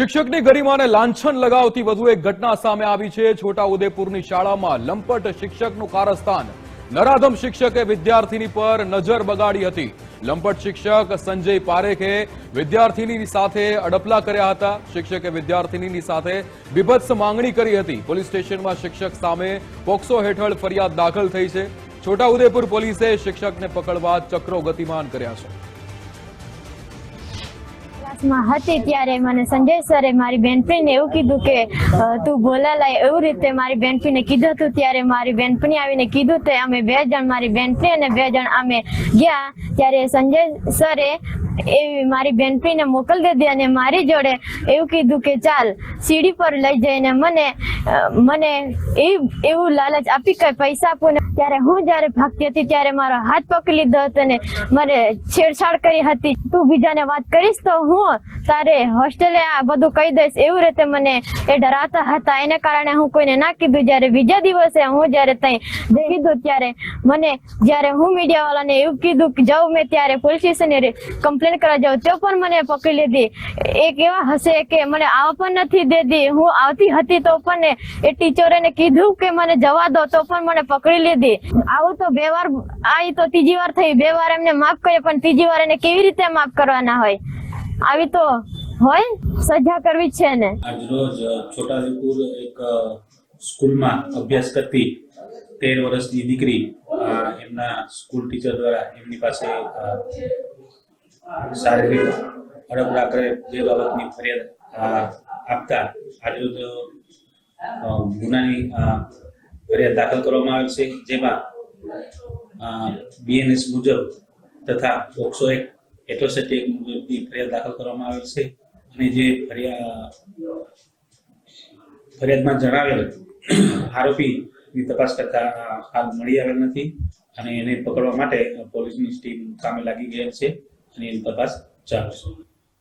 શિક્ષકની ગરિમાને લાંછન લગાવતી વધુ એક ઘટના સામે આવી છે. છોટાઉદેપુરની શાળામાં લંપટ શિક્ષકનું કારસ્થાન નરાધમ શિક્ષકે વિદ્યાર્થીની પર નજર બગાડી હતી. લંપટ શિક્ષક સંજય પારેખે વિદ્યાર્થીની સાથે અડપલા કર્યા હતા. શિક્ષકે વિદ્યાર્થીની સાથે બીભત્સ માંગણી કરી હતી. પોલીસ સ્ટેશનમાં શિક્ષક સામે પોક્સો હેઠળ ફરિયાદ દાખલ થઈ છે. છોટાઉદેપુર પોલીસે શિક્ષકને પકડવા ચક્રો ગતિમાન કર્યા છે. ક્લાસમાં હતી ત્યારે મને સંજય સરે મારી બેનપણીને એવું કીધું કે તું બોલાલાય એવું રીતે મારી બેનપણીને કીધું હતું, ત્યારે મારી બેનપણી આવીને કીધું તે અમે બે જણ, મારી બેનપણી અને બે જણ અમે ગયા. ત્યારે સંજય સરે એવી મારી બેનપણીને મોકલી દીધી અને મારી જોડે એવું કીધું કે ચાલ, સીડી પર લઈ જઈને મને મને એ- એવું લાલચ આપી કે પૈસા આપો ને. ત્યારે હું જ્યારે ભાગતી હતી ત્યારે મારો હાથ પકડી લીધો હતો ને મને છેડછાડ કરી હતી. તું બીજાને વાત કરીશ તો હું તારે હોસ્ટેલે આ બધું કહી દઈશ. એવું રીતે મને એ ડરાતા હતા. એને કારણે હું કોઈને ના કીધું. જ્યારે બીજા દિવસે હું જ્યારે ત્યાં કીધું ત્યારે મને, જ્યારે હું મીડિયા વાળાને એવું કીધું કે જાઉં મેં ત્યારે પોલીસ સ્ટેશને કમ્પ્લેન કરવા જાઉં, તો પણ મને પકડી લીધી. એક એવા હશે કે મને આવા પણ નથી દેતી. હું આવતી હતી તો પણ એ ટીચરોને કીધું કે મને જવા દો, તો પણ મને પકડી લીધી. આવું તો બે વાર આવી તો ત્રીજી વાર થઈ. બે વાર એમને માફ કરીએ પણ ત્રીજી વાર એને કેવી રીતે માફ કરવાના હોય? આવી તો હોય, સજા કરવી છે ને આજરોજ છોટાઉદેપુર એક સ્કૂલમાં અભ્યાસ કરતી તેર વર્ષની દીકરી એમના સ્કૂલ ટીચર દ્વારા એમની પાસે શારીરિક અડપડા કરે જે બાબતની ફરિયાદ આપતા આજે ગુનાની ફરિયાદ દાખલ કરવામાં આવેલ છે. જેમાં બીએનએસ મુજબ તથા ઓક્સો એક એટ્રોસિટી મુજબની ફરિયાદ દાખલ કરવામાં આવેલ છે. અને જે ફરિયાદ ફરિયાદમાં જણાવેલ આરોપીની તપાસ કરતા હાલ મળી આવેલ નથી અને એને પકડવા માટે પોલીસની ટીમ કામે લાગી ગયેલ છે. અને એની તપાસ ચાલુ